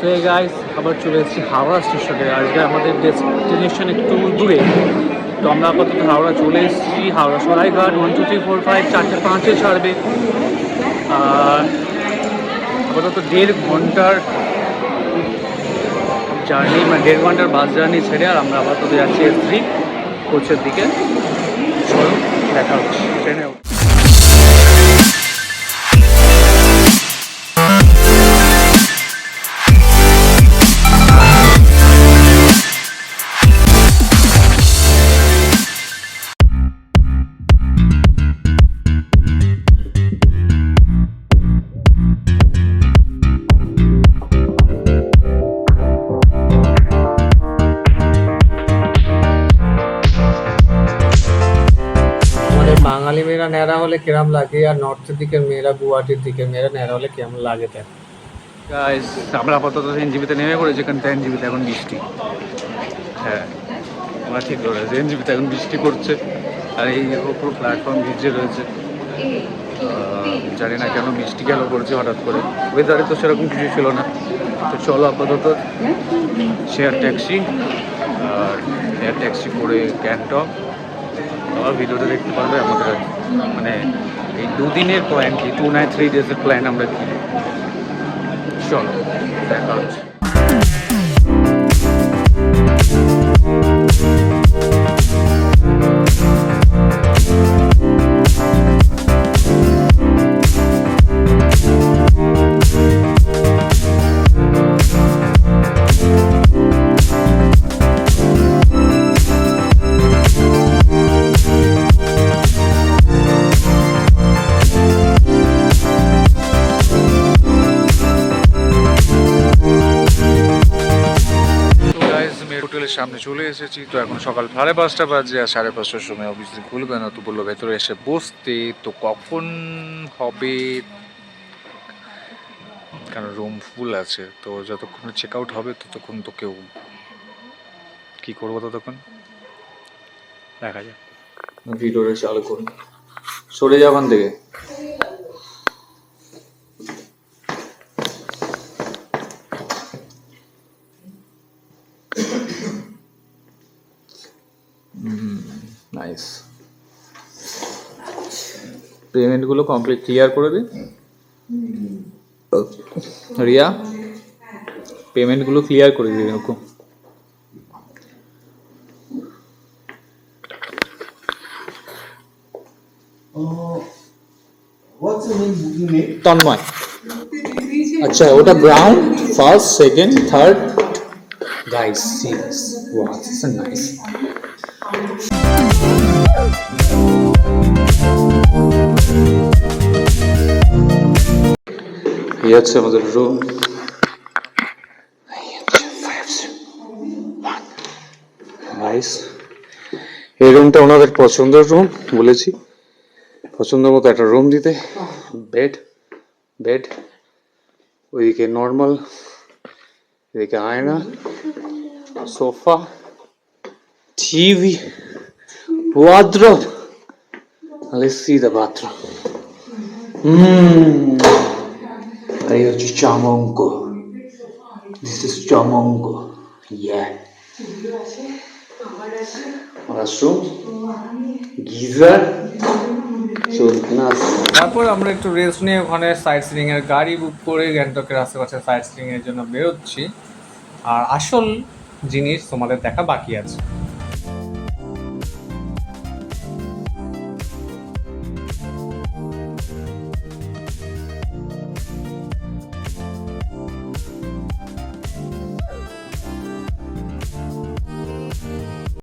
So guys আবার চলে এসেছি হাওড়া স্টেশনে। আজকে আমাদের ডেস্টিনেশন একটু দূরে তো আমরা আপাতত হাওড়া চলে এসেছি, Howrah Saraighat one two three four five চারটে পাঁচে ছাড়বে। আর আপাতত দেড় ঘণ্টার জার্নি মানে দেড় ঘণ্টার বাস জার্নি ছেড়ে আর আমরা আপাতত যাচ্ছি এস থ্রি কোচের দিকে। চলো দেখা হচ্ছে। ট্রেনে বাঙালি মেয়েরা ন্যাড়া হলে কিরম লাগে? আর নর্থের দিকের মেয়েরা গুয়াহাটির দিকের মেয়েরা ন্যাড়া হলে কেমন লাগে গাইস আমরা আপাতত এনজিবিতে নেমে পড়েছি এখান থেকে এনজিবিতে এখন বৃষ্টি। হ্যাঁ আমরা ঠিক ধরেছি এনজিবিতে এখন বৃষ্টি পড়ছে আর এই পুরো প্ল্যাটফর্ম ভিজে রয়েছে। জানি না কেন বৃষ্টি কেন করছে হঠাৎ করে। ওয়েদারে তো সেরকম কিছু ছিল না। তো চলো আপাতত শেয়ার ট্যাক্সি আর শেয়ার ট্যাক্সি করে গ্যাংটক আবার ভিডিওতে দেখতে পারবে আমাদের মানে এই দুদিনের প্ল্যান কি? টু নাইট থ্রি ডেজের প্ল্যান আমরা কি? চলো, দেখা হচ্ছে। সামনে চলে এসেছি। তো এখন সকাল সাড়ে পাঁচটা বাজে আর সাড়ে পাঁচটার সময় অফিসে খুলবে না তো বলল ভেতরে এসে বসতে। তো কখন হবে? কারণ রুম ফুল আছে তো যতক্ষণ চেক আউট হবে ততক্ষণ তো কেউ কি করব ততক্ষণ? দেখা যাক। ভিডিওটা চালু করুন। সরে যাওয়ান থেকে। নাইস পেমেন্টগুলো কমপ্লিট ক্লিয়ার করে দিন রিয়া পেমেন্টগুলো ক্লিয়ার করে দিন name? তন্ময়। আচ্ছা ওটা ground first second third guys wow this is nice এই হচ্ছে আমাদের রুম নাইস এই রুমটা ওনাদের পছন্দের রুম বলেছি পছন্দ মতো একটা রুম দিতে বেড বেড ওইদিকে নর্মাল এদিকে আয়না sofa TV wardrobe let's see the bathroom Hmm. এই হচ্ছে চামঙ্ক দিস ইজ চামঙ্ক ইয়া ওয়াশরুম গিজার তারপর আমরা একটু রেস্ট নিয়ে ওখানে সাইট সিনিং এর গাড়ি বুক করে গ্যাংটকের আশেপাশে সাইট সিনিং এর জন্য বেরোচ্ছি। আর আসল জিনিস তোমাদের দেখা বাকি আছে।